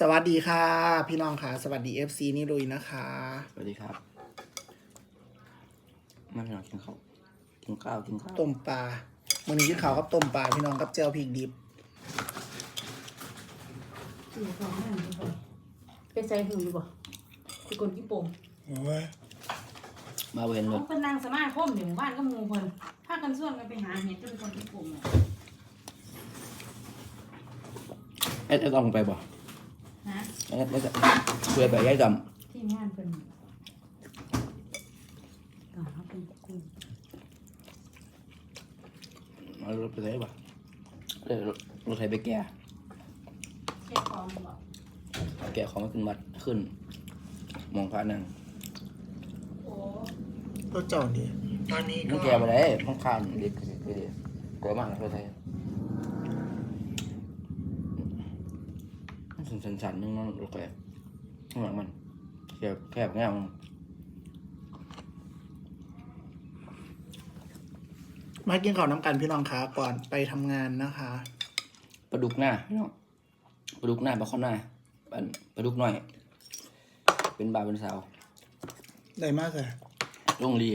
สวัสดีค่ะ พี่น้องค่ะ สวัสดี FC นี่ลุยนะคะ สวัสดีครับมาพี่น้องกินข้าวกินข้าวกินข้าวต้มปลาวันนี้กินข้าวกับต้มปลาพี่น้องกับเจียวพริกดิบอยู่ของมันอยู่บ่ไปใส่หูอยู่บ่คือคนญี่ปุ่นโอ้ยมาเวนรเขาถเป็นนางสมาคมอยู่หมู่บ้านก็หมู่คนพากันส่วนกันไปหาเห็ดก็เป็นคนญี่ปุ่นน่ะเอ็ดเอ็ดต้องไปบ่ นะเอ็ดเอ็ดเพื่อไปย้ายจที่งานเป็นต่อเขาเป็นกูำมารถไปไหนบ่เดี๋ยวรถไถไปแก่เช็คฟอร์มบ่แก่ของมาขึ้นวัดขึ้นมองพระนั่งโอ้ก็เจ้าดีตอนนี้มันก็แก่ไปได้ข้างข้างเด็กเด็กกลัวมากรถไถ สันสันสันนึงนั่นรถไถข้างหลังมันแคบแคบง่ายมันมากินข้าวน้ำกันพี่น้องค่ะก่อนไปทำงานนะคะปลาดุกหน้าพี่น้องปลาดุกหน้าปลาข้อหน้าปลาปลาดุกน้อย เป็นบ่าวเป็นสาวได้มากเลยลงรี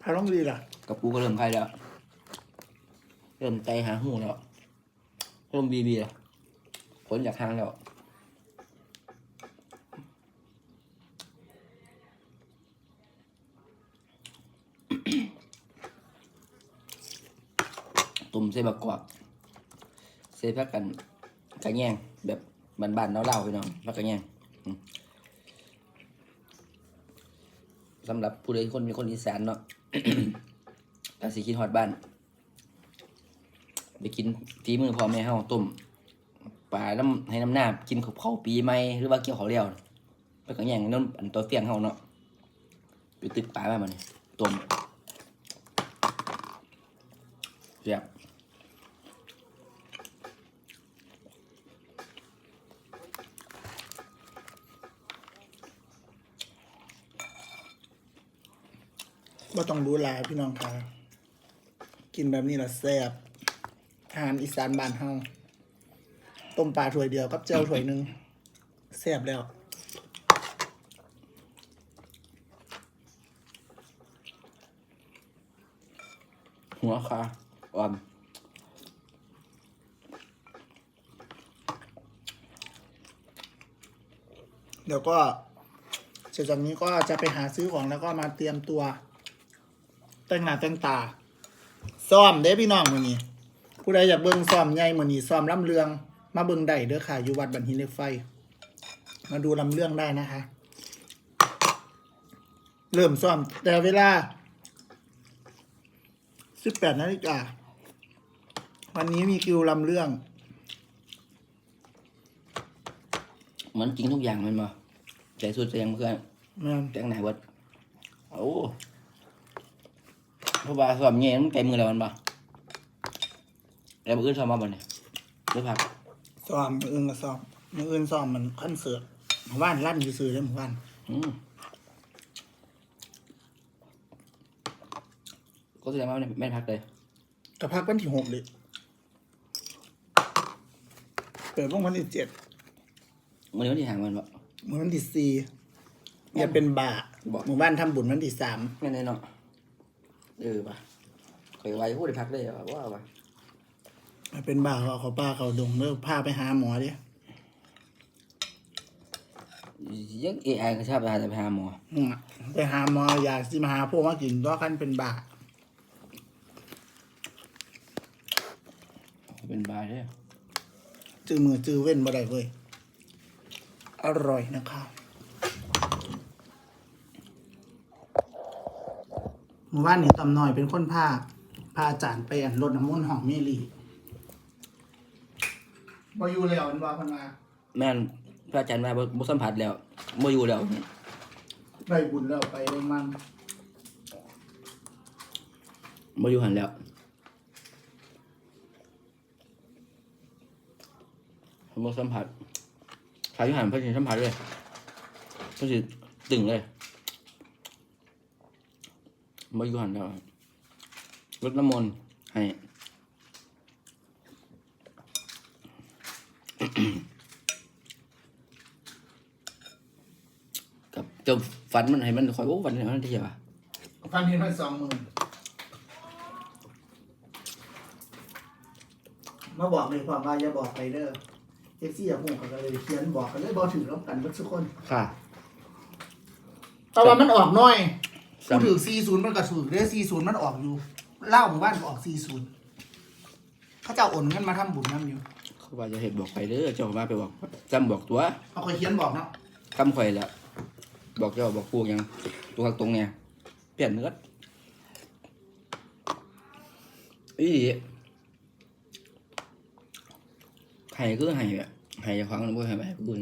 พาต้องดีล่ะกับปูก็เริ่มใครแล้ว เริ่มใจหาหูแล้วเริ่มบีบีแล้ว ผลจากทางแล้วตุ่มใส่บักกวากใส่พักกันกระแยงแบบบานๆเล่าๆพี่น้องพักกระแยงสำหรับผู้ใดคนมีคนอีสานเนาะอาสิคิดฮอดบ้าน ไปกินฝีมือพ่อแม่เฮาต้ม ปลาน้ำให้น้ำหน้ากินข้าวเผาปีใหม่หรือว่าเกี่ยวข้าเลี้ยวแล้วก็แย่างนั่นอันตัวเฟียงเฮาเนาะไปตึกปลามาบันี้ต้มเรียบว่าต้องรู้ลาพี่น้องค่ะ กินแบบนี้ละแซ่บอาหารอีสานบ้านเฮา ต้มปลาถ้วยเดียวกับเจียวถ้วยหนึ่งแซ่บแล้วหัวคาอ่อนเดี๋ยวก็เสร็จจากนี้ก็จะไปหาซื้อของแล้วก็มาเตรียมตัว แต่งหน้าแต่งตา ซ้อมเด้พี่น้องมือนี้ผู้ใดอยากเบิ่งซ้อมใหญ่มือนี้ซ้อมลำเลือง มาเบิ่งได้เด้อค่ะอยู่วัดบันหินเหล็กไฟ มาดูลำเรื่องได้นะคะ เริ่มซ้อม แต่เวลา18นาฬิกาวันนี้มีคิวลำเรื่อง เหมือนจริงทุกอย่างแมันบ่ใจสุดใจยังเพื่อนแม่นแต่งไหนเบิดโอ้เพราะว่าสอบเงี้ยมันไกลมือแล้วมันบ่แล้วมืออื่นสอบมาบ่เนี่ยหรือพัก ซ้อมมืออื่นก็ซ้อมมืออื่นซ้อมมันคอนเสิร์ตหมู่บ้านลั่นอยู่ซื่อเลยหมู่บ้านอืมก็แสดงว่าไม่ไม่พักเลยกระพักวันที่หกเลยเปิดวงวันที่เจ็ดวันนี้วันที่ห่างมันบ่มื้อวันที่สี่อย่าเป็นบาบอกหมู่บ้านทำบุญวันที่สามไม่แน่เนาะเออป่ะเคยไว้พูดได้พักเลยเหรอว่าป่ะ อย่าเป็นบาเขาเขาป้าเขาดงเลิกพาไปหาหมอดิยังเอไอก็ชอบไปหาแต่ไปหาหมออืมไปหาหมออยากสิมาหาพวกมากินตัวคันเป็นบาเป็นบาร์เด้อจื้อมือจื้อเว้นบ่ได้เว้ยอร่อยนะครับหมู่บ้านนี้ตำหน่อยเป็นคนพาพาอาจารย์ไปอันรดน้ำมนต์หอมเมลี บ่อยู่แล้วอันว่าเพันมาแม่นพระอาจารย์มาบ่บ่สัมผัสแล้วบ่อยู่แล้วได้บุญแล้วไปโรงมันบ่อยู่หันแล้วบ่สัมผัสใครอยู่หันเพิ่นสิสัมผัสเลยเพิ่นสิตึงเลยบ่อยู่หันแล้วรดน้ำมนต์ให้ กับจ้าฝันมันให้มันคอยโอ้ฝันให้มันที่ยวอะฟันเห็นมันสองหมื่นมาบอกเลยความว่าอย่าบอกไปเด้อเจสซี่อย่าหูกันเลยเขียนบอกกันเลยบอกถึงร่วมกันทุกคน ค่ะ แต่ว่ามันออกน้อยพูดถึง40 มันกับสูตรเด้อ40 มันออกอยู่เล่าหมู่บ้านก็ออก 40 เขาเจ้าโอนเงินมาทำบุญนั่อยู่ เขาว่าจะเห็ดบอกไปเด้อเจ้ามาไปบอกจำบอกตัวเอาคอยเขียนบอกเนาะคำข่อยแหละบอกเจ้าบอกพวกหยังตัวข้างตรงเนี่ยเปลี่ยนเนื้ออีไห้คือไห้แบบไห้จะฟังบ่ไห้แบบบุญ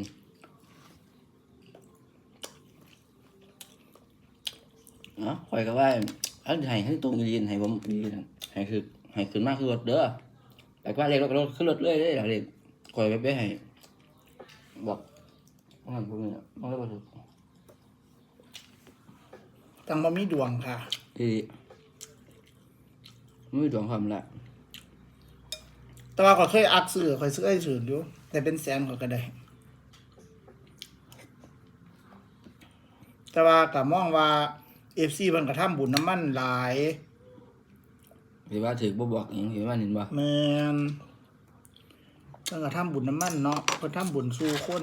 เนาะข่อยก็ว่าอันไห้ให้ตรงยืนไห้ผมดีนะไห้คือไห้ขึ้นมากคือรถเด้อ แต่ว่าเล็กรถก็รถขึ้นรถเรื่อยๆเด้เด็กข่อยไปไปให้บอกว่าพวกนี้มันก็ถูกตังบ่มีดวงค่ะดีไม่ดวงความละแต่ว่าก็เคยอักซื้อคอยซื้อไอ้ซื้ออยู่แต่เป็นแสนเขาก็ได้แต่ว่าก็มองว่า FC เพิ่นก็ทำบุญน้ำมันหลาย หรือว่าถือบ่บอกอย่างเห็นว่าเห็นบ่แมนเพิ่นก็ทำบุญน้ำมันเนาะเพิ่นทำบุญสู่คน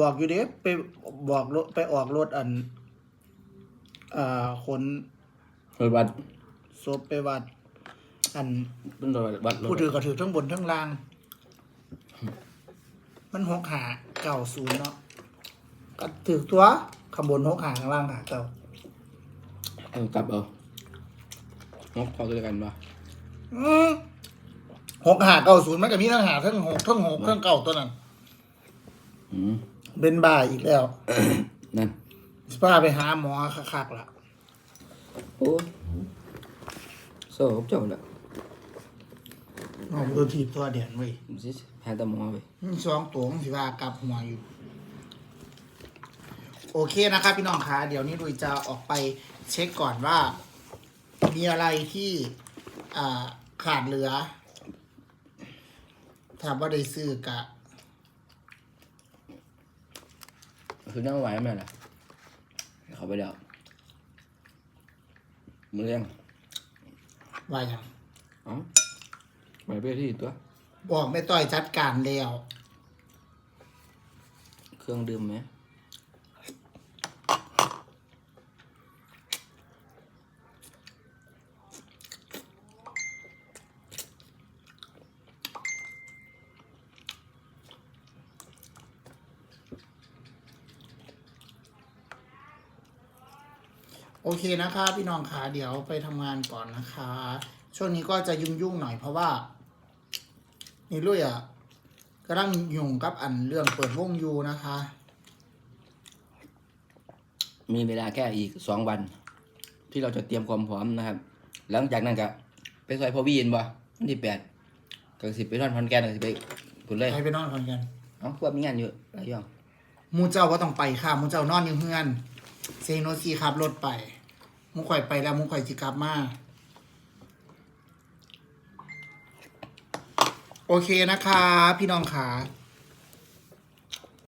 บอกอยู่เด้ไปบอกรถไปออกรถอัน อ่าคนรถบัสศพไปวัด อันเป็นรถบัสรถผู้ถือก็ถือทั้งบนทั้งล่าง มันหกหาเก่าศูนย์เนาะก็ถือตัวข้างบนหกหาข้างล่างหาเก่า เอากลับเอางกพอด้วยกันบ่อืมหกหาเก่าศูนย์มันก็มีทั้งหาทั้งหกทั้งหกทั้งเก่าตัวนั้นอืมเป็นบ่ายอีกแล้ว นั่นสิพาไปหาหมอคักๆล่ะโอ้โซ่กับเจ้าละน้องตัวทีบตัวเดียนเว้ยมันสิหาแตะมอไปมีสองตัวมันสิว่ากลับหัวอยู่ โอเคนะครับพี่น้องคะเดี๋ยวนี้ดุยจะออกไป เช็คก่อนว่า มีอะไรที่อ่าขาดเหลือถามว่าได้ซื้อกะ คือนั่งไหวไหมล่ะเขาไปแล้วมือเลี้ยงว่าอย่างเอ๋อไปเพื่อที่ตัว บอกไม่ต้อยจัดการแล้ว เครื่องดื่มไหม โอเคนะคะพี่น้องคะเดี๋ยวไปทำงานก่อนนะคะ ช่วงนี้ก็จะยุ่งยุ่งๆหน่อยเพราะว่านี่ลุยอะกำลังยุ่งกับอันเรื่องเปิดวงอยูนะคะ มีเวลาแค่อีกสองวัน ที่เราจะเตรียมความพร้อมนะครับ หลังจากนั้นก็ไปซอยพอวีนบ่วันที่แปดก็สิไปนอนพันแกนก็สิไปผุนเลยไปไปนอนก่อนกันเอ้าควบมีงานอยู่หลายอย่างหมูเจ้าว่าต้องไปค่ะหมูเจ้านอนอยู่เฮือน เซโนซีขับรถไป มุข่อยไปแล้ว มุข่อยจิกลับมา โอเคนะคะ พี่น้องขา